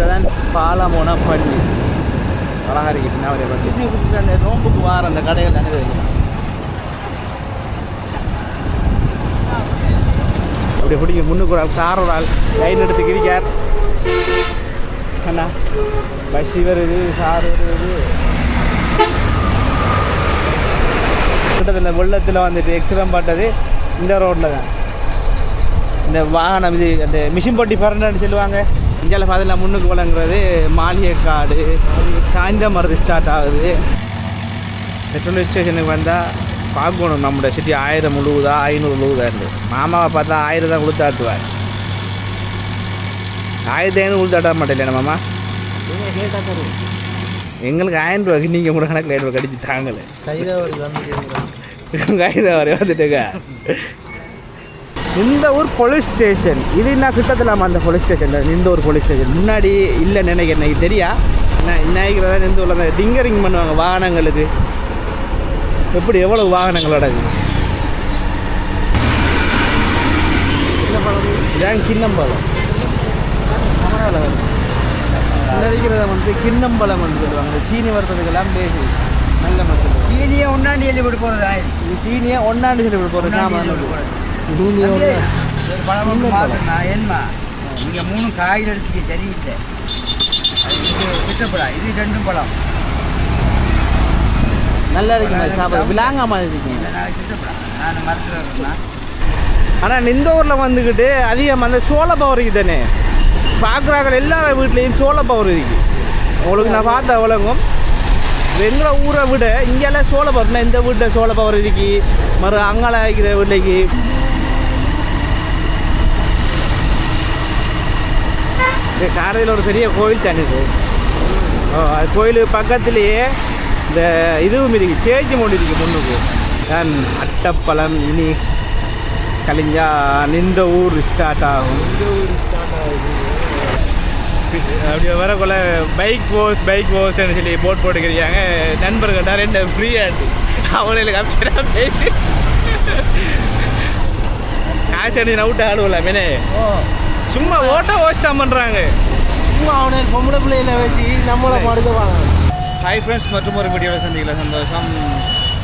நிற்கிறதான் பாலமோனா பள்ளி. அழகாக இருக்கு பின்னா ஒரு பள்ளி அந்த நோம்புக்கு வார அந்த கடைகள் தானே வைக்கலாம் அப்படி பிடிக்கும் முன்னுக்கு ஒரு ஆள் கார் ஒரு ஆள். லைன் எடுத்து கிரிக்கார் அண்ணா பஸ் வருது கார் வருது. கிட்டத்தட்ட வெள்ளத்தில் வந்துட்டு எக்ஸிடம் பட்டது இந்த ரோட்டில் தான். இந்த வாகனம் இது அந்த மிஷின் போட்டி பறந்துன்னு சொல்லுவாங்க. இந்தியாவில் பார்த்தீங்கன்னா முன்னுக்கு வழங்குறது மாளிகை காடு சாயந்தரம் மருந்து ஸ்டார்ட் ஆகுது. பெட்ரோல் ஸ்டேஷனுக்கு வந்தால் பார்க்கணும். நம்மளோட சிட்டி ஆயிரம் உழுவுதா ஐநூறு உழுவுதான்னு மாமாவை பார்த்தா ஆயிரம் தான் கொடுத்தாட்டுவார் ஆயிரத்தி ஐநூறு கொடுத்தாட்ட மாட்டேன் மாமா? எங்களுக்கு ஆயிரம் ரூபாய்க்கு நீங்கள் கூட கணக்கில் ரூபாய் கடிச்சு தாங்கலை. கைதா வரை வந்துட்டுங்க. இந்த ஊர் போலீஸ் ஸ்டேஷன் இது என்ன கிட்டத்தில் அந்த போலீஸ் ஸ்டேஷன் இந்த ஒரு போலீஸ் ஸ்டேஷன் முன்னாடி இல்லை நினைக்கிறேன். எனக்கு தெரியா. நான் நினைக்கிறதா ஊரில் அந்த டிங்கரிங் பண்ணுவாங்க வாகனங்களுக்கு. எப்படி எவ்வளவு வாகனங்களோட இது இதான் கிண்ணம்பழம் நினைக்கிறத வந்து கிண்ணம்பழம் வந்து சொல்லுவாங்க. சீனி வறுத்ததுக்கெல்லாம் பேசி. நல்ல மக்கள். சீனியை ஒன்னாண்டி எழுதி விட்டு போகிறதா சீனியை ஒன்னாண்டு சொல்லி போகிறோம் நாம ஏன்மா? நீங்கள் மூணு காயில் எடுத்துக்க சரியில்லை. இது கிட்டப்படா இது ரெண்டும் பழம். நல்லா சாப்பிட? மாதிரி இருக்கீங்க நாளைக்கு நான் மறந்துடுறேன்னா ஆனால் இந்த ஊரில் வந்துக்கிட்டு அதிகம் அந்த சோள பவர் தானே? பார்க்குறாங்க எல்லாரும் வீட்லேயும் சோள பவர் இருக்கு. உங்களுக்கு நான் பார்த்த உலகம் எங்களை ஊரை விட இங்கெல்லாம் சோள பவர்னா இந்த வீட்டில் சோள பவர் இருக்கு. மறு அங்கால இருக்கிற வீட்லைக்கு காரையில் ஒரு பெரிய கோயில் தானே இது. ஓ அது கோயில் பக்கத்துலேயே இந்த இதுவும் இருக்கு சேச்சி ஒன்று இருக்கு முன்னுக்கு. நான் அட்டப்பழம் இனி கலிஞ்சா நின்ற ஊர் ஸ்டார்ட் ஆகும். அப்படியே வரக்குள்ள பைக் போஸ் பைக் போஸ்ன்னு சொல்லி போட் போட்டுக்கிறாங்க நண்பர்கிட்ட ரெண்டு ஃப்ரீயாக அவங்களுக்கு அப்சரா போயிட்டு. காசு அடி அவுட் ஆடுவல மேனே சும்மா ஓட்ட ஓச்சு தான் பண்ணுறாங்க சும்மா அவனை பொம்பளை பிள்ளையில வச்சு நம்மளை படுத்துவாங்க ஹாய் ஃப்ரெண்ட்ஸ் மற்றும் ஒரு வீடியோவில் சந்திக்கல சந்தோஷம்.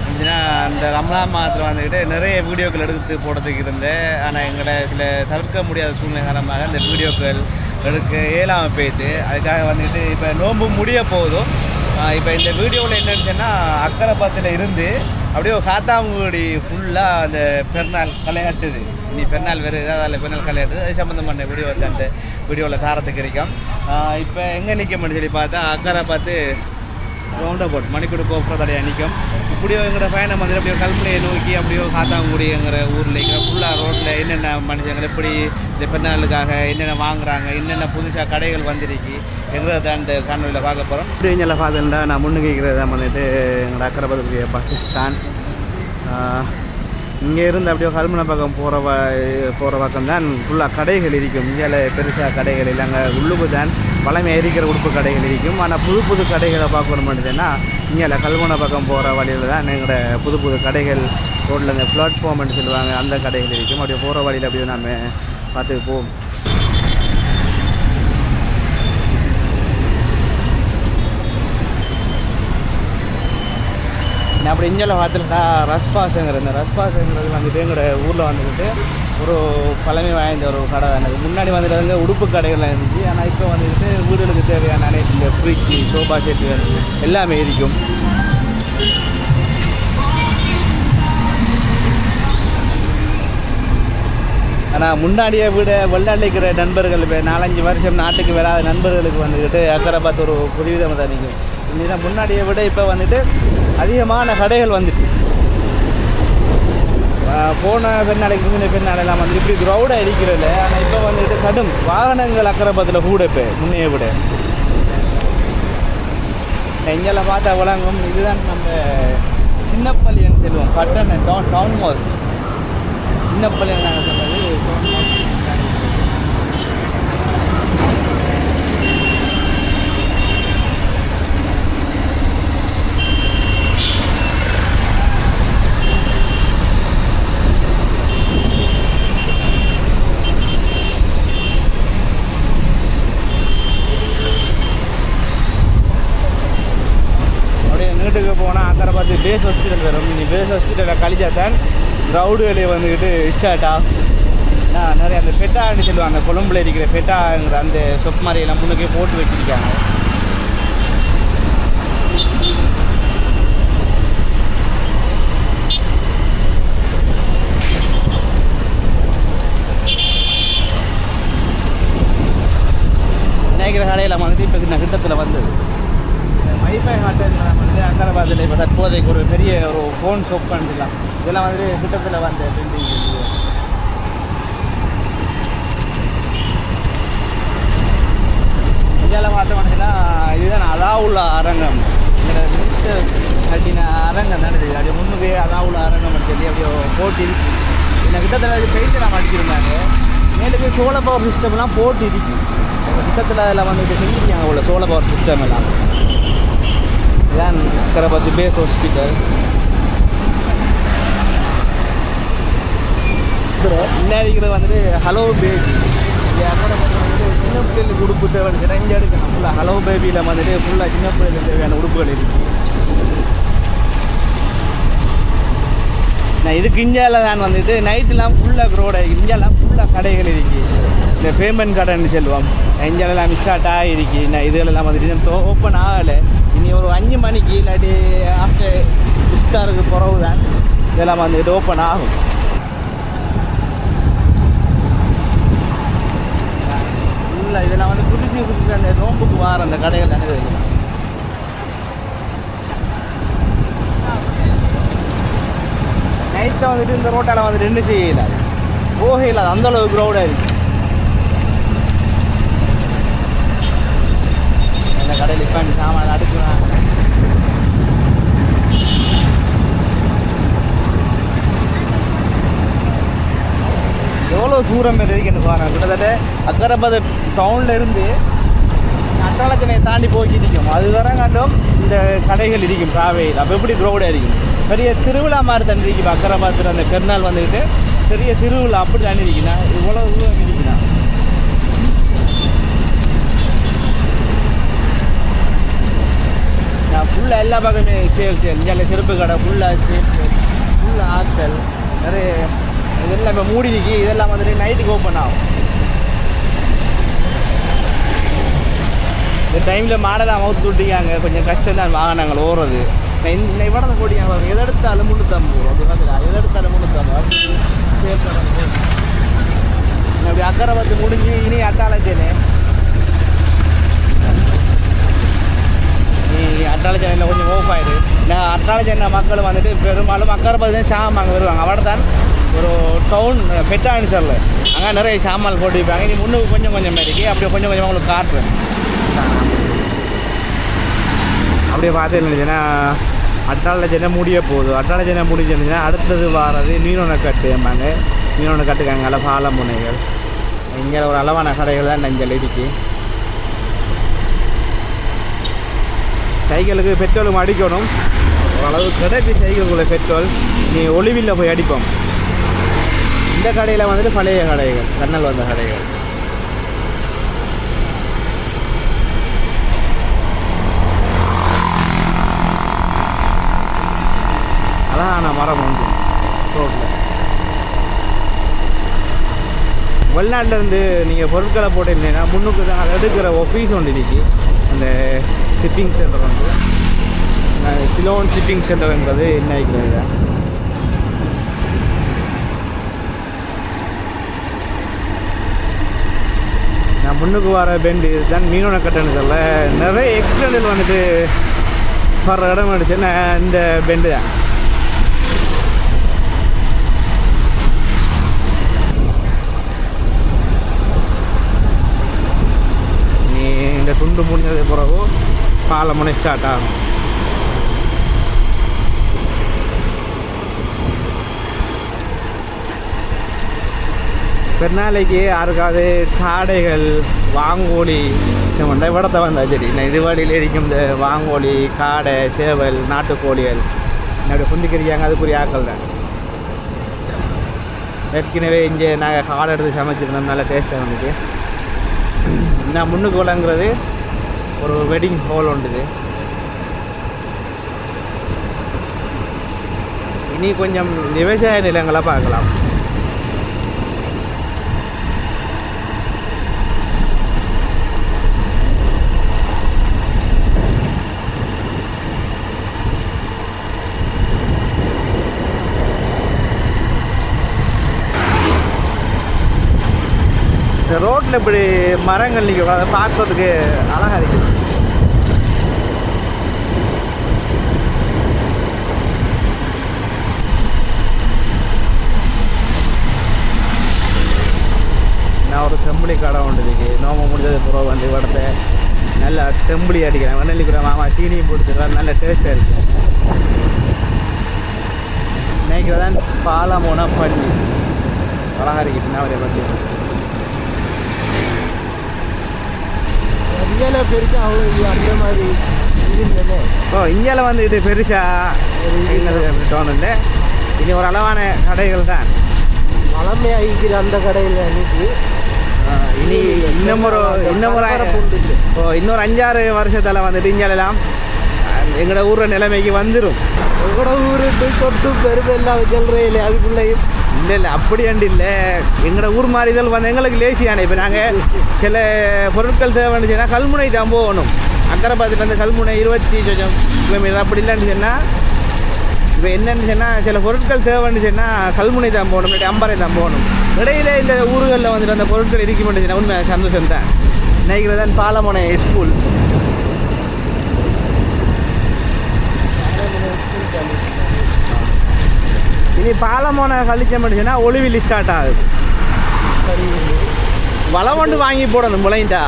அப்படின்னா அந்த ரம்லான் மாதத்தில் வந்துக்கிட்டு நிறைய வீடியோக்கள் எடுத்து போடுறதுக்கு இருந்தேன். ஆனால் எங்களை சில தவிர்க்க முடியாத சூழ்நிலை காரணமாக அந்த வீடியோக்கள் எடுக்க இயலாமல் போயிட்டு அதுக்காக வந்துட்டு இப்போ நோன்பு முடிய போதும். இப்போ இந்த வீடியோவில் என்னன்னு சொன்னால் அக்கரைப்பாத்தில் இருந்து அப்படியே காத்தாங்குடி ஃபுல்லாக அந்த பெருநாள் கலையாட்டுது நீ பெருநாள் வேறு ஏதாவது பெருநாள் கலையாட்டுது அது சம்மந்தமான வீடியோ வந்து வீடியோவில் தாரத்துக்கு இருக்கும் இப்போ எங்கே நிற்கணும்னு சொல்லி பார்த்தா அக்கறை பார்த்து ரவுண்ட் அபவுட் மணிக்கூட கோபுர தடையாக நிற்கும் இப்படியோ எங்களோட பயணம் வந்து அப்படியோ கல்முனையை நோக்கி அப்படியோ காத்தாங்குடிங்கிற ஊரில் இங்கே ஃபுல்லாக ரோட்டில் என்னென்ன மனுஷங்க எப்படி இந்த பெருநாளுக்காக என்னென்ன வாங்குறாங்க என்னென்ன புதுசாக கடைகள் வந்திருக்கு எங்களை தான் இந்த காணொலியில் பார்க்க போகிறோம் இப்படி இங்கே பார்த்துட்டா நான் முன்னுக்கு தான் வந்துட்டு எங்களோட அக்கரை அக்கரபதற்கு பாகிஸ்தான் இங்கே இருந்து அப்படியே கல்மனை பக்கம் போகிற வ போகிற பக்கம் தான் ஃபுல்லாக கடைகள் இருக்கும். இங்கே பெருசாக கடைகள் இல்லை. அங்கே உள்ளுக்கு தான் பழமையாக இருக்கிற உடுப்பு கடைகள் இருக்கும். ஆனால் புது புது கடைகளை பார்க்கணும்னுட்டுன்னா இங்கே கல்மனை பக்கம் போகிற வழியில் தான் எங்களோட புது புது கடைகள் ரோட்டில் இந்த பிளாட்ஃபார்ம்னு சொல்லுவாங்க அந்த கடைகள் இருக்கும். அப்படியே போகிற வழியில் அப்படியே நம்ம பார்த்து போவோம். நான் அப்படி இங்கே பார்த்துட்டா ரஸ்பாஸுங்கிற இந்த ரஸ்பாஸுங்கிறது வந்துட்டு எங்களோட ஊரில் வந்துக்கிட்டு ஒரு பழமை வாய்ந்த ஒரு கடை தான். முன்னாடி வந்துட்டு வந்து உடுப்பு கடைகள்லாம் இருந்துச்சு. ஆனால் இப்போ வந்துட்டு வீடுகளுக்கு தேவையான அனைத்து இந்த ஃப்ரிட்ஜு சோபா செட்டு எல்லாமே இருக்கும். ஆனால் முன்னாடியை விட வெள்ளாண்டிக்கிற நண்பர்கள் இப்போ நாலஞ்சு வருஷம் நாட்டுக்கு வராத நண்பர்களுக்கு வந்துக்கிட்டு அக்கறை பார்த்து ஒரு புதுவிதமாக தான் நிற்கும் இன்னும் முன்னாடியை விட இப்போ வந்துட்டு அதிகமான கடைகள் வந்துட்டு. போன பெண்ணாலைக்கு முன்ன பெண்ணாலைலாம் வந்து இப்படி க்ரௌடாக இருக்கிறதில்ல ஆனால் இப்போ வந்துட்டு கடும் வாகனங்கள் அக்கரபத்தில் கூட இப்போ முன்னைய விட. எங்கெல்லாம் பார்த்தா வழங்கும் இதுதான் நம்ம சின்னப்பள்ளின்னு சொல்லுவோம். கட்டன் டவுன் டவுன் மாஸ் சின்னப்பள்ளின்னு நாங்கள் சொன்னது போனால் mosque. பார்த்து பேஸ் ஹாஸ்பிட்டல் வரும். நீ பேஸ் ஹாஸ்பிட்டலில் கழிச்சா தான் க்ரௌடு வேலையை வந்துக்கிட்டு ஸ்டார்ட் ஆகும். நான் நிறைய அந்த ஃபெட்டான்னு சொல்லுவாங்க. கொழும்புல இருக்கிற பெட்டாங்கிற அந்த சொப் மாதிரியெல்லாம் முன்னுக்கே போட்டு வச்சிருக்காங்க. நேகர கடையில் வந்துட்டு இப்போ நகரத்தில் வந்தது. வைஃபை ஹாட்டல் வந்து அக்கரபாத்தில் இப்போ தற்போதைக்கு ஒரு பெரிய ஒரு ஃபோன் ஷாப் பண்ணிடலாம். இதெல்லாம் வந்து கிட்டத்தில் வந்த பில்டிங் இந்தியாவில் பார்த்தோம்னா இதுதான் அதாவுள்ள அரங்கம். மினிஸ்டர் கட்டின அரங்கம் தானே இது? அப்படியே முன்னுக்கு அதாவுள்ள அரங்கம் சொல்லி அப்படியே போட்டி என்ன இந்த கிட்டத்தில் பெயிண்ட் நான் அடிச்சிருந்தாங்க. மேலுக்கு சோழ பவர் சிஸ்டம்லாம் போட்டு இருக்கு. கிட்டத்தில் அதில் வந்துட்டு செஞ்சுருக்காங்க உள்ள சோழ பவர் சிஸ்டம் எல்லாம். இதான் கரபத்து பேஸ் ஹாஸ்பிட்டல் இன்னாரிக்கிறது வந்துட்டு ஹலோ பேபி சின்ன பிள்ளைகளுக்கு உடுப்பு தேவை இங்கே எடுக்கணும் ஃபுல்லாக ஹலோ பேபியில் வந்துட்டு ஃபுல்லாக சின்ன பிள்ளைகளுக்கு தேவையான உடுப்புகள் இருக்கு நான் இதுக்கு இந்தியாவில் தான் வந்துட்டு நைட்டெலாம் ஃபுல்லாக க்ரோட இந்தியாலாம் ஃபுல்லாக கடைகள் இருக்கு இந்த பேமெண்ட் கடைன்னு சொல்லுவோம் இந்தியாவிலாம் ஸ்டார்ட் ஆகிருக்கு நான் இதுகளெல்லாம் வந்துட்டு ஓப்பன் ஆகலை இனி ஒரு அஞ்சு மணிக்கு இல்லாட்டி ஆஃப்டர் இஃப்தாருக்கு பிறகு தான் இதெல்லாம் வந்துட்டு ஓப்பன் ஆகும். இல்லை இதெல்லாம் வந்து புதுசு புதுசு அந்த நோம்புக்கு வார அந்த கடைகள் தானே இதெல்லாம் நைட்டில் வந்துட்டு இந்த ரோட்டால் வந்துட்டு என்ன செய்யல. போகையில் அது அந்த அளவுக்கு க்ரௌடாக இருக்குது கடையில் இப்போ சாமான அடுக்குறான் எவ்வளோ தூரம் இருக்குன்னு பாருங்கள் கிட்டத்தட்ட அக்கரபாத டவுனில் இருந்து அட்டாளச்சனை தாண்டி போய்க்கு இருக்கும் அது வர கண்டும் இந்த கடைகள் இருக்கும் காவேரியில் அப்போ எப்படி ரோடாக இருக்கும்? பெரிய திருவிழா மாதிரி தண்ணி இருக்கும் அக்கரபாத்தில் அந்த பெருநாள் வந்துக்கிட்டு பெரிய திருவிழா அப்படி தண்ணி இருக்குன்னா இவ்வளோ தூரம் இருக்குண்ணா நான் ஃபுல்லாக எல்லா பக்கமே சேல் சேல் இங்கே செருப்பு கடை ஃபுல்லாக சேல் சேல் ஃபுல்லாக ஹாஸ்டல் நிறைய இதெல்லாம் இப்போ மூடி நிற்கி இதெல்லாம் வந்துட்டு நைட்டுக்கு ஓப்பன் ஆகும். இந்த டைமில் மாடலாக மவுத்து விட்டிக்காங்க கொஞ்சம் கஷ்டம் தான் வாகனங்கள் ஓடுறது. நான் இந்த போட்டிங்க பாருங்க. எதை எடுத்தாலும் முந்நூற்றம்பது ரூபா. அப்படி பார்த்துக்கா எதை எடுத்தாலும் முந்நூற்றம்பது சேல் அப்படி அக்கறை பார்த்து முடிஞ்சு இனி அட்டாளச்சேனே நீ அட்டாள கொஞ்சம் ஓஃப் ஆயிடுது நான் அட்டாள சென்னை மக்கள் வந்துட்டு பெரும்பாலும் அக்கறை பார்த்தீங்கன்னா சாமாங்க சாமான் வருவாங்க அவட தான் ஒரு டவுன் பெட்டானு சொல்ல அங்கே நிறைய சாமான் போட்டு வைப்பாங்க நீ முன்னுக்கு கொஞ்சம் கொஞ்சம் இருக்கு அப்படியே கொஞ்சம் கொஞ்சமாக உங்களுக்கு காட்டுறேன் அப்படியே பார்த்து இருந்துச்சுன்னா அட்டாள சேனை முடிய போகுது அட்டாள சேனை முடிஞ்சிருந்துச்சுன்னா அடுத்தது வாரது மீனொனக்கட்டு எம்பாங்க மீனொனக்கட்டுக்கு அங்கே பால முனைகள் இங்கே ஒரு அளவான கடைகள் தான் நஞ்சல் இருக்கு சைக்கிளுக்கு பெட்ரோலும் அடிக்கணும். ஓரளவு கிடைக்கு சைக்கிளுக்குள்ள பெட்ரோல் நீ ஒளிவில் போய் அடிப்போம். இந்த கடையில் வந்துட்டு பழைய கடைகள் கண்ணல் வந்த கடைகள். அழகான மரம் உண்டு ரோட்டில் வெளிநாட்டிலேருந்து நீங்கள் பொருட்களை போட்டிருந்தீங்கன்னா முன்னுக்கு தான் அதை எடுக்கிற ஒஃபீஸ் ஒன்று இன்றைக்கி அந்த ஷிப்பிங் சென்டர் வந்து. அஹ் சிலோன் ஷிப்பிங் சென்டர்ன்றது என்ன இருக்கிறது? நான் முன்னுக்கு வர பெண்டு இதுதான். மீனோட கட்டணத்தில் நிறைய எக்ஸ்டெண்டல் வந்துட்டு வர இடம் வந்துச்சுன்னா இந்த பெண்டு தான். நீ இந்த துண்டு முடிஞ்சது பிறகு பாலமுனை ஸ்டார்ட் ஆகும் பெருநாளைக்கு யாருக்காவது காடைகள் வாங்கோலி இந்த விடத்தை வந்தால் சரி. நான் இதுவாடியில் இருக்கும் இந்த வாங்கோலி காடை சேவல் நாட்டுக்கோழிகள். என்னுடைய புந்திக்கிறியாங்க அதுக்குரிய ஆக்கள் தான் ஏற்கனவே இங்கே நாங்கள் காடை எடுத்து சமைச்சிருந்தோம். நல்ல டேஸ்ட்டாக வந்துச்சு நான் முன்னுக்கு விளங்குறது ഒരു വെഡിങ് ഹോളുണ്ട് ഇത് ഇനി കൊഞ്ചം നിവസായ നിലങ്ങളെ പാകലാം இந்த ரோட்டில் இப்படி மரங்கள் நிற்கும் அதை பார்க்கறதுக்கு அழகாக இருக்குது நான் ஒரு செம்பிளி கடை ஒன்று இருக்கு. நோம முடிஞ்சது பிறகு வந்து இடத்த நல்லா செம்பிளி அடிக்கிறேன். வெண்ணலிக்குற மாமா சீனியும் போட்டுக்கிறேன் நல்ல டேஸ்ட்டாக இருக்கு. நினைக்கிறதான் தான் பாலமோன பண்ணி அழகாக இருக்கு. நான் பண்ணி இந்தியால பெருசா அவ்வளோ அந்த மாதிரி ஓ இந்தியாவில் வந்துட்டு பெருசா எங்களுக்கு தோணுது? இனி ஒரு அளவான கடைகள் தான். பழமையாகிக்கிற அந்த கடையில் அன்னைக்கு இனி இன்னும் ஒரு இன்னும் ஒரு. ஓ இன்னொரு அஞ்சாறு வருஷத்தில் வந்துட்டு இந்தியாவிலாம் எங்களோட ஊரில் நிலைமைக்கு வந்துடும் எங்களோட ஊருக்கு சொத்து பெருமை எல்லாம் சொல்கிறேன் அதுக்குள்ளேயும் இல்லை இல்லை அப்படி அண்டு இல்லை? எங்களோட ஊர் மாறிதல் வந்து எங்களுக்கு லேசியான. இப்போ நாங்கள் சில பொருட்கள் தேவைன்னு சொன்னால் கல்முனை தான் போகணும். அக்கரைப்பாத்துலேருந்து கல்முனை இருபத்தி கொஞ்சம் கிலோமீட்டர் அப்படி இல்லைன்னு சொன்னால் இப்போ என்னன்னு சொன்னால் சில பொருட்கள் தேவைன்னு சொன்னால் கல்முனை தான் போகணும் இல்லாட்டி அம்பாறை தான் போகணும். இடையில இந்த ஊர்களில் வந்துட்டு அந்த பொருட்கள் இருக்க மாட்டேங்குது உண்மை சந்தோஷம் தான் நினைக்கிறதான் பாலமுனை ஸ்கூல் இனி பாலமோனை கழிச்சோம்னு சொன்னால் ஒளிவில் ஸ்டார்ட் ஆகுது. வளவண்டு வாங்கி போடணும் முளைண்டா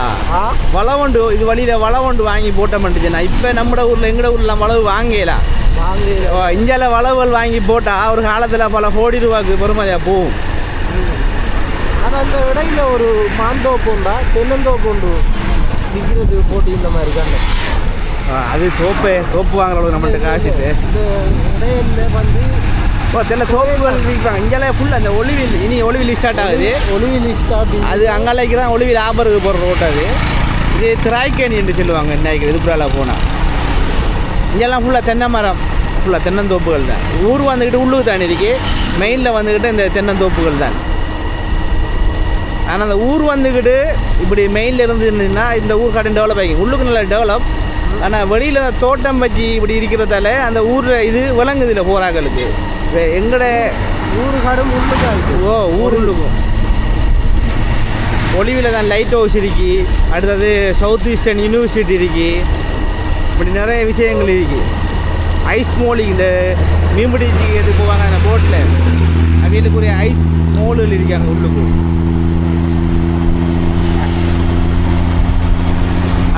வளவண்டு இது வழியில் வளவண்டு வாங்கி போட்டோம்னுச்சுன்னா இப்போ நம்ம ஊரில் எங்கட ஊரில் வளவு வாங்கலாம் வாங்க இந்தியாவில் வளவுகள் வாங்கி போட்டால் ஒரு காலத்தில் பல கோடி ரூபாய்க்கு பெருமதியாக போகும். ஆனால் அந்த இடையில ஒரு மாந்தோப்பு உண்டா தென்னந்தோப்பு உண்டு விற்கிறது போட்டி இந்த மாதிரி ஆ, அது சோப்பு சோப்பு வாங்குறவங்க நம்மள்ட்ட காசுட்டு இந்த இடையில வந்து ஓ தெரியல சோப்புகள் விற்பாங்க இந்தியாவில் ஃபுல்லாக அந்த ஒளிவில் இனி ஒளிவில் ஸ்டார்ட் ஆகுது. ஒளிவில் ஸ்டார்டிங் அது அங்காலைக்கு தான் ஒளிவில் ஆபருக்கு போகிற ரோட் அது. இது திராய்க்கேணி என்று சொல்லுவாங்க இன்னைக்கு இதுக்குறால போனால் இங்கெல்லாம் ஃபுல்லாக தென்னை மரம். ஃபுல்லாக தென்னந்தோப்புகள் தான். ஊர் வந்துக்கிட்டு உள்ளுக்கு தான் இருக்கு மெயினில் வந்துக்கிட்டு இந்த தென்னந்தோப்புகள் தான். ஆனால் அந்த ஊர் வந்துக்கிட்டு இப்படி மெயினில் இருந்துச்சுன்னா இந்த ஊர் கடன் டெவலப் ஆகி உள்ளுக்கு நல்லா டெவலப் ஆனால் வெளியில் தோட்டம் வச்சு இப்படி இருக்கிறதால அந்த ஊரில் இது விளங்குது இல்லை போராக்களுக்கு. எங்கட ஊரு கடும் உள்ளுக்கா ஓ ஊர் உள்ளுக்கும். ஒளிவில் தான் லைட் ஹவுஸ் இருக்கு. அடுத்தது சவுத் ஈஸ்டர்ன் யூனிவர்சிட்டி இருக்கு. இப்படி நிறைய விஷயங்கள் இருக்கு. ஐஸ் மோலி இந்த மீன்பிடி எடுத்து போவாங்க அந்த போட்டில் அவங்களுக்குரிய ஐஸ் மோலுகள் இருக்காங்க உள்ளுக்கு.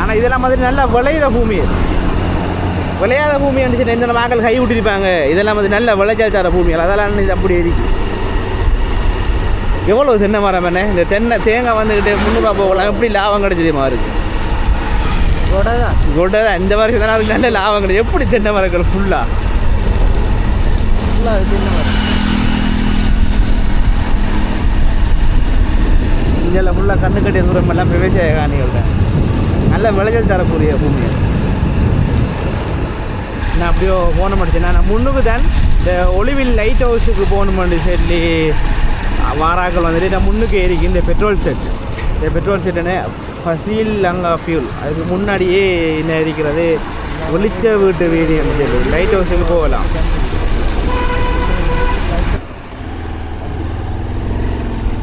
ஆனால் இதெல்லாம் மாதிரி நல்லா விளையிற பூமி விளையாத பூமி இருந்துச்சு எந்த மக்கள் கை விட்டிருப்பாங்க. இதெல்லாம் வந்து நல்ல விளைச்சல் தர பூமிகள். அதெல்லாம் இது அப்படி இருக்கு. எவ்வளோ தென்னை மரம் என்ன? இந்த தென்னை தேங்காய் வந்துக்கிட்டு முந்நூறுவா போகலாம். எப்படி லாபம் கிடைச்சதுமா இருக்கு கொடைதான். கொட்டை தான் இந்த வருஷம் தானே அதுக்கு நல்ல லாபம் கிடையாது எப்படி தென்னை மரங்கள் ஃபுல்லாக ஃபுல்லாக இந்த மாதிரி இதில் ஃபுல்லாக கண்ணு கட்டிய தூரம் எல்லாம் விவசாய காணிகள் தான் நல்ல விளைச்சல் தரக்கூடிய பூமி. நான் அப்படியோ போன மாட்டேன் நான் முன்னுக்கு தான் இந்த ஒளிவில் லைட் ஹவுஸுக்கு போகணுமெண்டு சொல்லி வாராக்கள் வந்துட்டு நான் முன்னுக்கு ஏறிக்கு. இந்த பெட்ரோல் செட் இந்த பெட்ரோல் செட்டுன்னு ஃபசீல் லங்கா ஃபியூல் அதுக்கு முன்னாடியே என்ன இருக்கிறது? ஒளிச்ச வீட்டு வீதி சொல்லி. லைட் ஹவுஸுக்கு போகலாம்.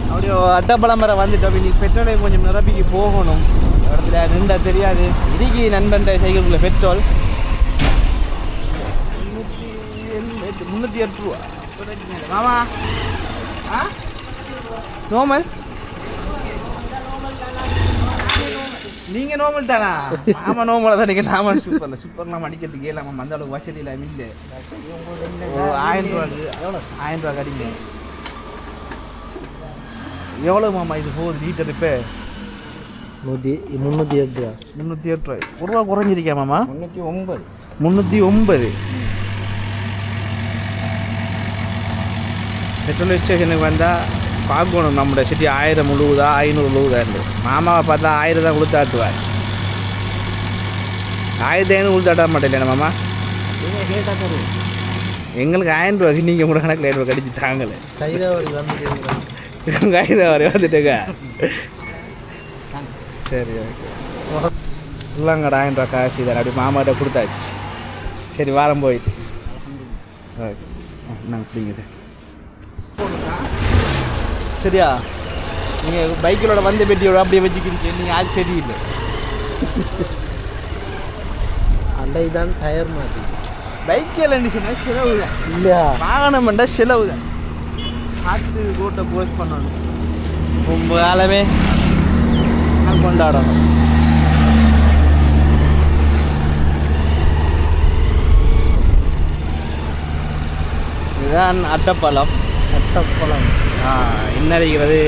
அப்படியே அட்டப்பழம்பரை வந்துட்டோம். அப்படி பெட்ரோலை கொஞ்சம் நிரப்பிக்கு போகணும். இடத்துல நின்றா தெரியாது. இதுக்கு நண்பன் சைக்கிள்குள்ள பெட்ரோல் எட்டு ரூபா மாமா ஆ நோமல் நீங்க நோமல் தானா? ஆமா நோமல தான் நீங்க நாம சூப்பர்ல சூப்பர்லாம் அடிக்கிறதுக்கு இல்லாம அந்த அளவுக்கு வசதி இல்லை. இல்லை ஆயிரம் எவ்வளோ ஆயிரம் ரூபா கடிங்க. எவ்வளோ மாமா இது போகுது லிட்டர் இப்போ? நூற்றி முந்நூற்றி எட்டு ரூபா. முந்நூற்றி எட்டு ரூபாய். ஒரு ரூபா குறைஞ்சிருக்கா மாமா? முந்நூற்றி ஒன்பது. முந்நூற்றி ஒன்பது. பெட்ரோல் ஸ்டேஷனுக்கு வந்தால் பார்க்கணும் நம்மளோட சிட்டி ஆயிரம் முழுவதா ஐநூறு முழுவதாண்டு மாமாவை பார்த்தா ஆயிரம் தான் கொடுத்தாட்டுவார் ஆயிரத்தி ஐநூறு கொடுத்தாட்ட மாட்டேன் மாமா? எங்களுக்கு ஆயிரம் ரூபாய்க்கு நீங்கள் கூட கணக்கில் ஆயிரம் ரூபாய் கடிச்சு தாங்களே கைதாவரி வந்து கைதை வரை வந்துட்டுங்க. சரி ஓகே. இல்லைங்கடா ஆயிரம் ரூபா காசு இதை அப்படி மாமாட்ட கொடுத்தாச்சு. சரி வாரம் போயிட்டு. ஓகே. நாங்கள் பிடிங்குது சரியா? நீங்கள் பைக்கிலோட வந்த பெட்டியோட அப்படியே வச்சுக்கிறீங்க நீங்கள் ஆள் சரியில்லை. அந்த இதான் டயர் மாட்டி பைக்கில் இருந்துச்சுன்னா செலவு தான் இல்லையா? வாகனம் பண்ணால் செலவு தான் காற்று ரோட்டை போஸ்ட் பண்ணணும். ரொம்ப காலமே கொண்டாடணும். இதுதான் அட்டப்பழம். அட்டப்பழம். இன்னறிகிறது இன்னடிக்கிறது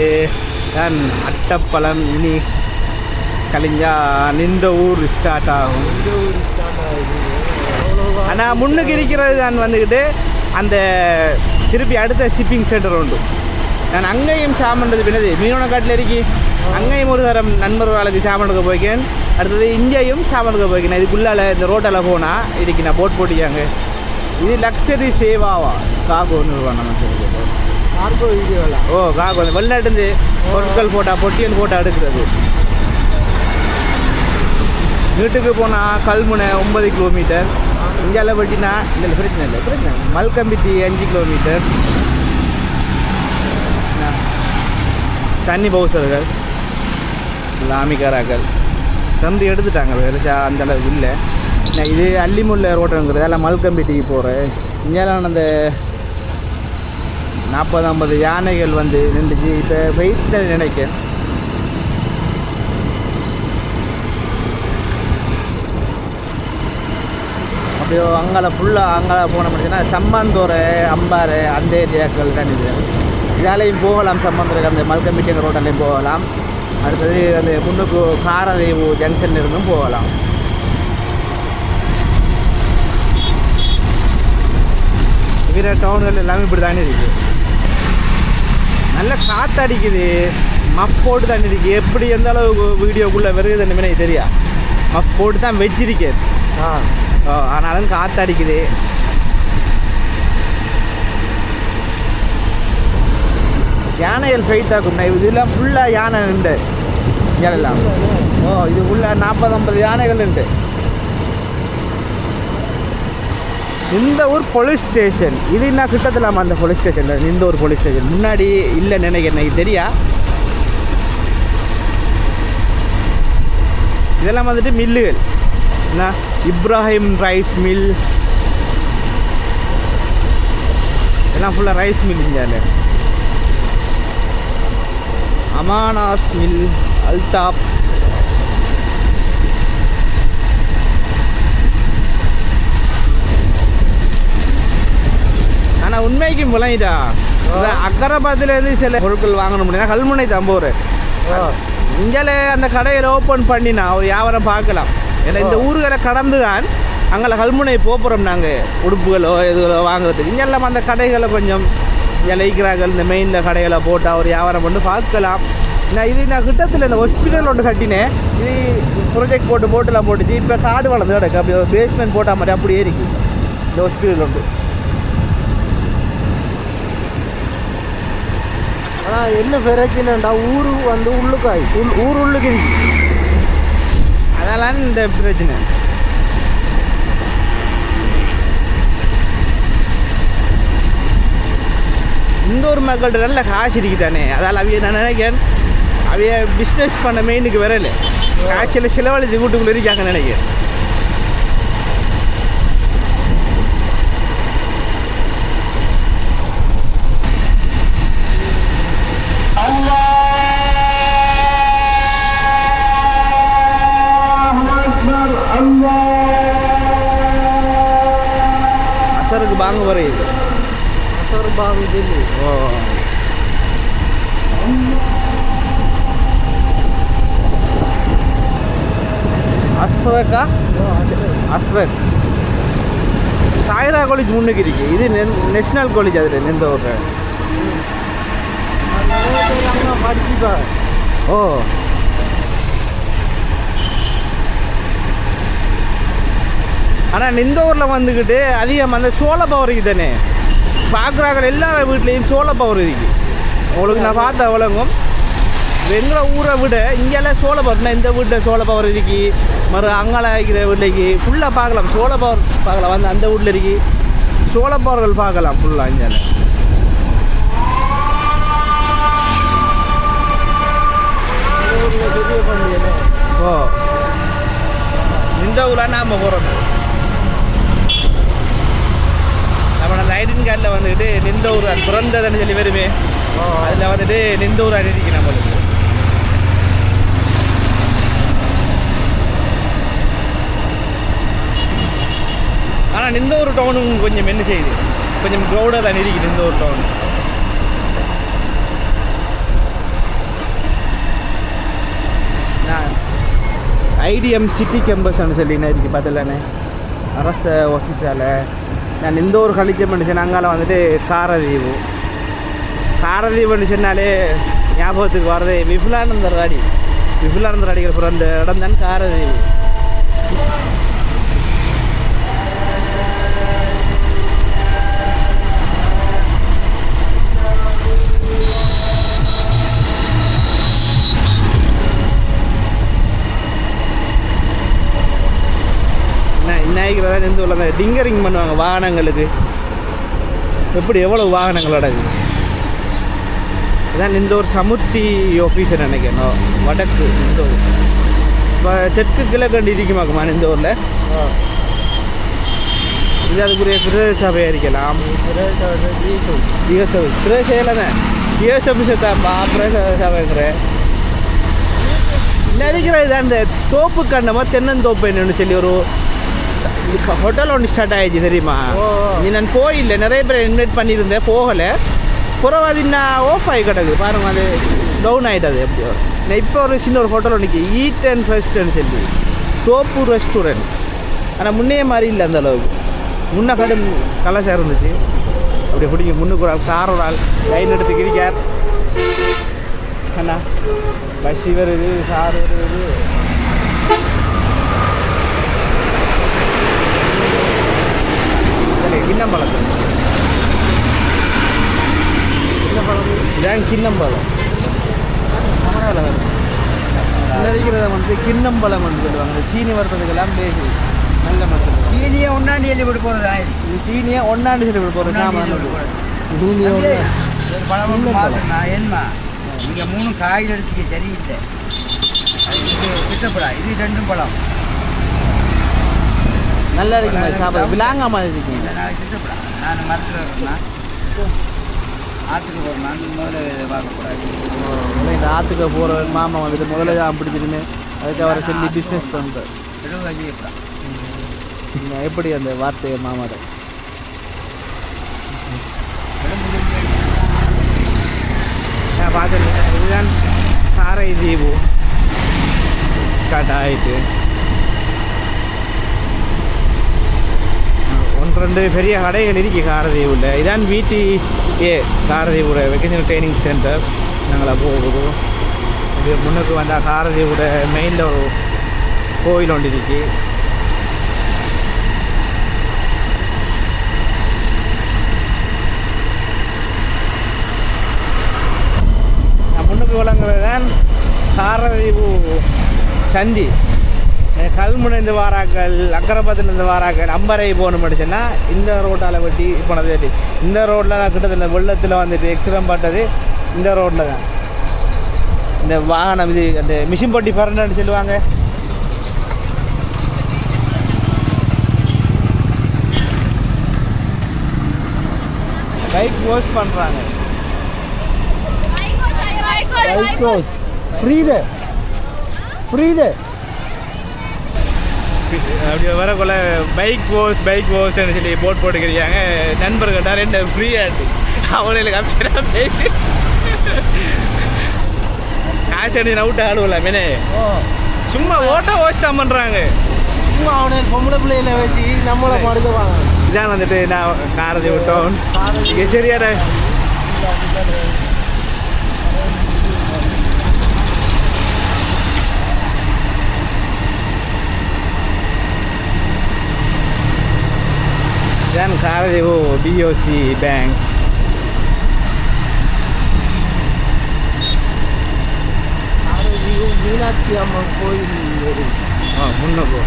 தான் அட்டப்பழம் இனி கழிஞ்சா நின்ற ஊர் ஸ்டார்ட் ஆகும். ஆகுது ஆனால் முன்னுக்கு இருக்கிறது தான் வந்துக்கிட்டு அந்த திருப்பி அடுத்த ஷிப்பிங் சென்டர் உண்டு. நான் அங்கேயும் சாமன்றது பின்னது. மீனவனக்காட்டில் இருக்கி அங்கேயும் ஒரு தரம் நண்பர்களுக்கு சாமனுக்கு போய்க்கேன். அடுத்தது இங்கேயும் சாமனுக்கு போய்க்கேன். இதுக்குள்ளால இந்த ரோட்டில் போனால் இதுக்கு நான் போட் போட்டிக்காங்க இது லக்ஸரி சேவாவா? காகோ நிறுவனம் சொல்லி கார்கோ வீடியோவில் ஓ கார்கோ வெளிநாட்டுந்து பொருட்கள் போட்டால் பொட்டியல் போட்டால் எடுக்கிறது. வீட்டுக்கு போனால் கல்முனை ஒன்பது கிலோமீட்டர் இங்கே பட்டினா இல்லை பிரச்சனை இல்லை பிரச்சனை மல்கம்பிட்டி அஞ்சு கிலோமீட்டர் தண்ணி பவுசர்கள் லாமிக்காராக்கள். சந்து எடுத்துட்டாங்க வெளிச்சா அந்தளவுக்கு இல்லை. இது அள்ளிமுல்ல ரோட்டுங்கிறது எல்லாம் மல்கம்பிட்டிக்கு போகிறேன் இங்கெல்லாம் அந்த நாற்பது ஐம்பது யானைகள் வந்து நின்றுச்சு. இப்போ வெயிட் நினைக்கிறேன். அப்படியோ அங்கால ஃபுல்லாக அங்கால போன முடிச்சுன்னா சம்மாந்தோரை அம்பாறு அந்த ஏரியாக்கள் தான் இது. இதாலையும் போகலாம் சம்பந்தருக்கு அந்த மல்கம்பிட்டிங்க ரோட்டாலையும் போகலாம். அடுத்தது அந்த முன்னுக்கு காரதேவு ஜங்ஷன் இருந்தும் போகலாம். இருக்கிற டவுன்கள் எல்லாமே இப்படி தானே இருக்குது நல்ல காற்று அடிக்குது. மஃப் போட்டு தான் இருக்கு எப்படி எந்த அளவுக்கு வீடியோக்குள்ளே வருது எனக்கு தெரியா. மஃப் போட்டு தான் வச்சிருக்கேன் ஆ. ஓ, ஆனாலும் காற்று அடிக்குது. யானைகள் ஃபைட் ஆகும் இதெல்லாம் ஃபுல்லாக யானை உண்டு. இங்கெல்லாம். ஓ இது ஃபுல்லாக நாற்பது ஐம்பது யானைகள் உண்டு. இந்த ஊர் போலீஸ் ஸ்டேஷன் இது என்ன கிட்டத்தில் அந்த போலீஸ் ஸ்டேஷன் இந்த ஒரு போலீஸ் ஸ்டேஷன் முன்னாடி இல்லை நினைக்கிறேன் எனக்கு தெரியா? இதெல்லாம் வந்துட்டு மில்லுகள். என்ன? Ibrahim rice mill. எல்லாம் ஃபுல்லாக ரைஸ் மில் இங்கே அமானாஸ் மில் அல்தாப் உண்மைக்கும் விளங்கிட்டா அக்கரபாத்துலேருந்து சில பொருட்கள் வாங்கணும் முடியும்னா கல்முனை தம்பூர். இங்கே அந்த கடையில் ஓப்பன் பண்ணினா ஒரு வியாபாரம் பார்க்கலாம். ஏன்னா இந்த ஊர்களை கடந்து தான் அங்கே கல்முனை போகிறோம் நாங்கள் உடுப்புகளோ எதுகளோ வாங்குறதுக்கு. இங்கெல்லாம் அந்த கடைகளை கொஞ்சம் இலைக்கிறார்கள். இந்த மெயினில் கடைகளை போட்டால் ஒரு வியாபாரம் பண்ணி பார்க்கலாம். நான் இது நான் கிட்டத்தில் இந்த ஹாஸ்பிட்டல் ஒன்று கட்டினேன். இது ப்ரொஜெக்ட் போட்டு போட்டுலாம் போட்டுச்சு. இப்போ காடு வளர்ந்து கிடக்கு. அப்படி பேஸ்மெண்ட் போட்டால் மாதிரி அப்படியே இருக்கு. இந்த ஹாஸ்பிட்டல் ஒன்று. என்ன பிரச்சனைண்டா ஊரு வந்து உள்ளுக்காய். உள் ஊர் உள்ளுக்கு அதெல்லாம் இந்த பிரச்சனை. இந்த ஒரு மக்கள்கிட்ட நல்ல காசு இருக்குதானே? அதால் அவைய நான் நினைக்கிறேன். அவைய பிஸ்னஸ் பண்ண மெயினுக்கு வரல. காசில் செலவழிச்சு வீட்டுக்குள்ளே இருக்காங்க நினைக்கிறேன். அசருக்கு பாங்க வரையுது அசர்பாங் ஜெல்லி ஓ அஸ்வக்கா அஸ்வக் சாய்ரா காலேஜ் முன்னுக்கு இருக்கு இது நேஷனல் காலேஜ் அதில் எந்த ஒரு படிச்சுப்பா ஓ ஆனால் இந்த ஊரில் வந்துக்கிட்டு அதிகம் அந்த சோழ பவர் தானே? பார்க்குறாங்க எல்லா வீட்லேயும் சோழ பவர் இருக்குது உங்களுக்கு நான் பார்த்த விளங்கும். எங்களை ஊரை விட இங்கெல்லாம் சோழ பவர் இந்த வீட்டில் சோழ பவர் இருக்கு. மறு அங்கால இருக்கிற வீட்டிலைக்கு ஃபுல்லாக பார்க்கலாம். சோழ பவர் பார்க்கலாம். வந்து அந்த வீட்டில் இருக்கு. சோழ பவர்கள் பார்க்கலாம் ஃபுல்லாக இங்கே ஓ. இந்த ஊரில் நாம் போகிறோம் ஐடென்டி கார்டில் வந்துக்கிட்டு நிந்த ஊர் தான். பிறந்ததுன்னு சொல்லி வருமே அதில் வந்துட்டு நிந்த ஊர் இருக்கு நம்மளுக்கு. ஆனால் நிந்த ஒரு டவுனும் கொஞ்சம் என்ன செய்யுது. கொஞ்சம் க்ரௌடாக தான் இருக்கு நிந்த ஒரு டவுன் ஐடிஎம் சிட்டி கேம்பஸ்னு சொல்லி இருக்கு பார்த்தலானே அரச ஒசிசால நான் இந்த ஒரு கழிச்ச மனுஷன் அங்கால வந்துட்டு காரதீவு காரதீவுன்னு சொன்னாலே ஞாபகத்துக்கு வரதே விபுலானந்தர் ராடி விபுலானந்தர் ராடிகள் பிறந்த இடம் தான் காரதீவு விநாயகர் எந்த உள்ள டிங்கரிங் பண்ணுவாங்க வாகனங்களுக்கு. எப்படி எவ்வளோ வாகனங்கள் அடங்குது இதான் இந்த ஒரு சமுர்த்தி ஆஃபீஸ் நினைக்கிறேன் வடக்கு இந்த ஊர். இப்போ தெற்கு கிழக்கண்டு இருக்குமாக்குமா இந்த ஊரில்? இது அதுக்குரிய பிரதேச சபை இருக்கலாம் பிரதேச தான்? டிஎஸ்எஃப் தான்ப்பா பிரதேச சபைங்கிற நினைக்கிறது அந்த தோப்பு கண்டமா தென்னந்தோப்பு என்னன்னு சொல்லி ஒரு ஹோட்டல் ஒன்று ஸ்டார்ட் ஆயிடுச்சு தெரியுமா. நீ நான் போயில்லை நிறைய பேர் இன்வைட் பண்ணியிருந்தேன் போகலை. புறம் அது நான் ஆஃப் ஆகி கிடக்கு. பாருங்க அது டவுன் ஆகிட்டது எப்படியோ. நான் இப்போ ஒரு சின்ன ஒரு ஹோட்டல் ஒன்றுக்கு ஈட் அண்ட் ஃபெஸ்ட்னு சொல்லி. தோப்பு ரெஸ்டாரண்ட் ஆனால் முன்னைய மாதிரி இல்லை அந்த அளவுக்கு. முன்ன கடும் கலாச்சாரம் இருந்துச்சு. அப்படி பிடிங்க முன்னுக்கு ஒரு ஆள் கார் ஒரு ஆள் லைன் எடுத்து கிரிக்கார் அண்ணா பஸ் வருது கார் வருது. சரி, கிண்ணம்பழம்? இதான் கிண்ணம்பழம் தமிழாவில் வருது இருக்கிறத வந்து கிண்ணம்பழம் வந்து சொல்லுவாங்க. சீனி வறுத்ததுக்கெல்லாம் பேசி. நல்ல மக்கள் சீனியை ஒன்னாண்டி எழுதி விட்டு போகிறது இது சீனியை ஒன்னாண்டு சொல்லி பழம் ஒன்று மாற்றுனா ஏன்மா? நீங்கள் மூணு காயில் எடுத்துக்க சரியில்லை. இது கிட்டப்படா. இது ரெண்டும் பழம். நல்லா இருக்குமா சாப்பிட விளாங்காம இருக்கீங்க. இந்த நாளைக்கு கிட்டப்படா நான் மரத்தில் ஆற்றுக்கு போகிறேன் நான் முதல்ல பார்க்கக்கூடாது. முதல்ல இந்த ஆற்றுக்கு போகிற மாமா வந்துட்டு முதல்ல தான் பிடிச்சிருன்னு அதுக்கு அவரை சொல்லி பிஸ்னஸ் எழுபது எப்படா அந்த வார்த்தையை மாமாட? நான் பார்த்துருக்கேன். இதுதான் காரை தீபு. ஸ்டார்ட் ஒன்று ரெண்டு பெரிய கடைகள் இருக்கு காரதீவில். இதான் வீட்டி ஏ காரதீவோட வெக்கேஷனல் ட்ரைனிங் சென்டர் நாங்கள் போகுது இது முன்னுக்கு வந்தால் காரதீவோட மெயினில் ஒரு கோயில் ஒன்று இருக்கு. முன்னுக்கு விளங்குறது தான் காரதீவு சந்தி. கல்முனைந்து வாராக்கள் அக்கரப்பத்துலேருந்து வாராக்கள் அம்பரை போகணும் படிச்சேன்னா இந்த ரோட்டால் வெட்டி போனது இந்த ரோட்டில் நான் கிட்டத்தட்ட வெள்ளத்தில் வந்துட்டு எக்ஸிடம் பட்டது. இந்த ரோட்டில் தான். இந்த வாகனம் இது அந்த மிஷின் பொட்டி பரண்டன்னு சொல்லுவாங்க. பைக் வாஷ் பண்ணுறாங்க ரைக்கோஸ் ஃப்ரீடு ஃப்ரீடு அப்படி வரக்குள்ள பைக் போஸ் பைக் போஸ்ன்னு சொல்லி போட் போட்டுக்கிறாங்க நண்பர் கேட்டால் ரெண்டு ஃப்ரீயாக அவங்களுக்கு அப்சரா போயிட்டு காசு அடி அவுட் ஆடுவல மேனே. சும்மா ஓட்ட வாஷ் தான் பண்ணுறாங்க சும்மா அவனை பொம்பளை பிள்ளையில வச்சு நம்மளை படுத்துவாங்க இதான் வந்துட்டு நான் காரதி விட்டோம். இங்கே பிஓசி பேங்க் ஆரோக்கியம் மீனாட்சி அம்மன் கோயில் ஒரு ஆ முன்னூறு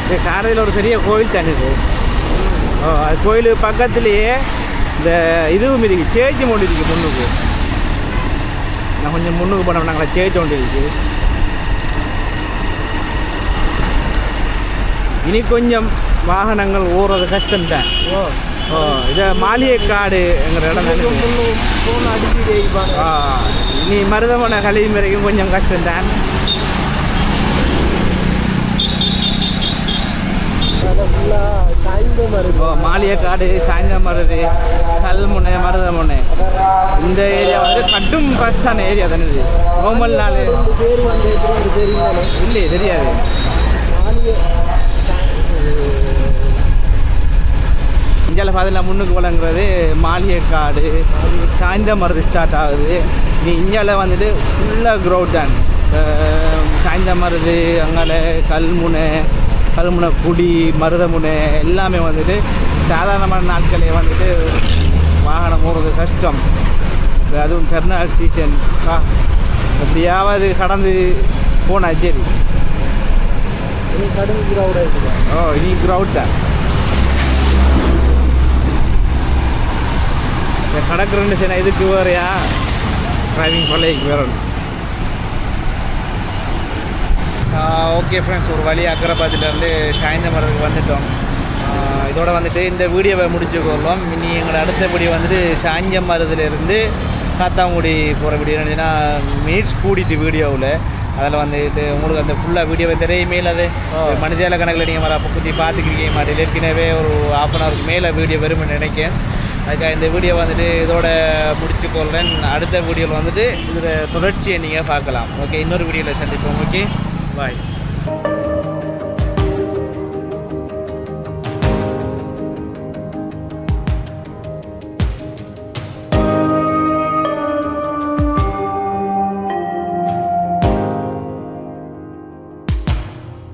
இந்த காரதில் ஒரு பெரிய கோயில் தானே ஓ அது கோயில் பக்கத்துலேயே இந்த இதுவும் இருக்கு சேச்சு ஒன்று இருக்கு முன்னுக்கு நான் கொஞ்சம் முன்னுக்கு போனோம் நாங்கள் சேச்சு ஒன்று இருக்கு இனி கொஞ்சம் வாகனங்கள் ஓடுறது கஷ்டம்தான். ஓ. இது மாளிகைக்காடுங்கிற இடம் இனி மருதமனை கழியும் வரைக்கும் கொஞ்சம் கஷ்டம்தான். மாளிகைக்காடு சாயந்தரம் மருது கல்முனை மருதமுனை. இந்த ஏரியா வந்து கட்டும் கஷ்டான ஏரியா தானே இது. நோமல் நாள் பேர் வந்து இல்லையே தெரியாது. மாளிகை இந்தியாவில் பார்த்தீங்கன்னா முன்னுக்கு வழங்குறது மாளிகைக்காடு சாய்ந்த மருது ஸ்டார்ட் ஆகுது. நீ இந்தியாவில் வந்துட்டு ஃபுல்லாக க்ரௌட் தான் மருது அங்கால கல்முனை கல்முனை குடி மருதமுனை எல்லாமே வந்துட்டு சாதாரணமான நாட்களே வந்துட்டு வாகனம் போகிறது கஷ்டம். அதுவும் கருநாள் சீசன் எப்படியாவது கடந்து போனா சரி. இனி கடும் கிரௌடாக இருக்குது? ஓ இனி க்ரௌட் தான் இந்த கடற்கரை சரி இதுக்கு வேறையா டிரைவிங் பள்ளிக்கு வேறணும் ஓகே ஃப்ரெண்ட்ஸ் ஒரு வழி அக்கரைபாத்திலேருந்து சாய்ந்த மரத்துக்கு வந்துட்டோம் இதோட வந்துட்டு இந்த வீடியோவை முடிச்சுக்கொள்வோம். இனி எங்களோட அடுத்த வீடியோ வந்துட்டு சாய்ந்த மரத்துலேருந்து காத்தாங்குடி போகிற வீடியோ. இருந்துச்சுன்னா மினிட்ஸ் கூடிட்டு வீடியோவில். அதில் வந்துட்டு உங்களுக்கு அந்த ஃபுல்லாக வீடியோவை தெரியுமே அது மனிதேல கணக்கில் நீங்கள் வர குத்தி பார்த்துக்கிறீங்க மாட்டேன் ஏற்கனவே ஒரு ஆஃப் அன் ஹவருக்கு மேலே வீடியோ வரும்னு நினைக்கிறேன். அதுக்காக இந்த வீடியோ வந்துட்டு இதோட முடிச்சுக்கொள்கிறேன் அடுத்த வீடியோவில் வந்துட்டு இதில் தொடர்ச்சியை நீங்கள் பார்க்கலாம். ஓகே இன்னொரு வீடியோவில் சந்திப்போம். Okay bye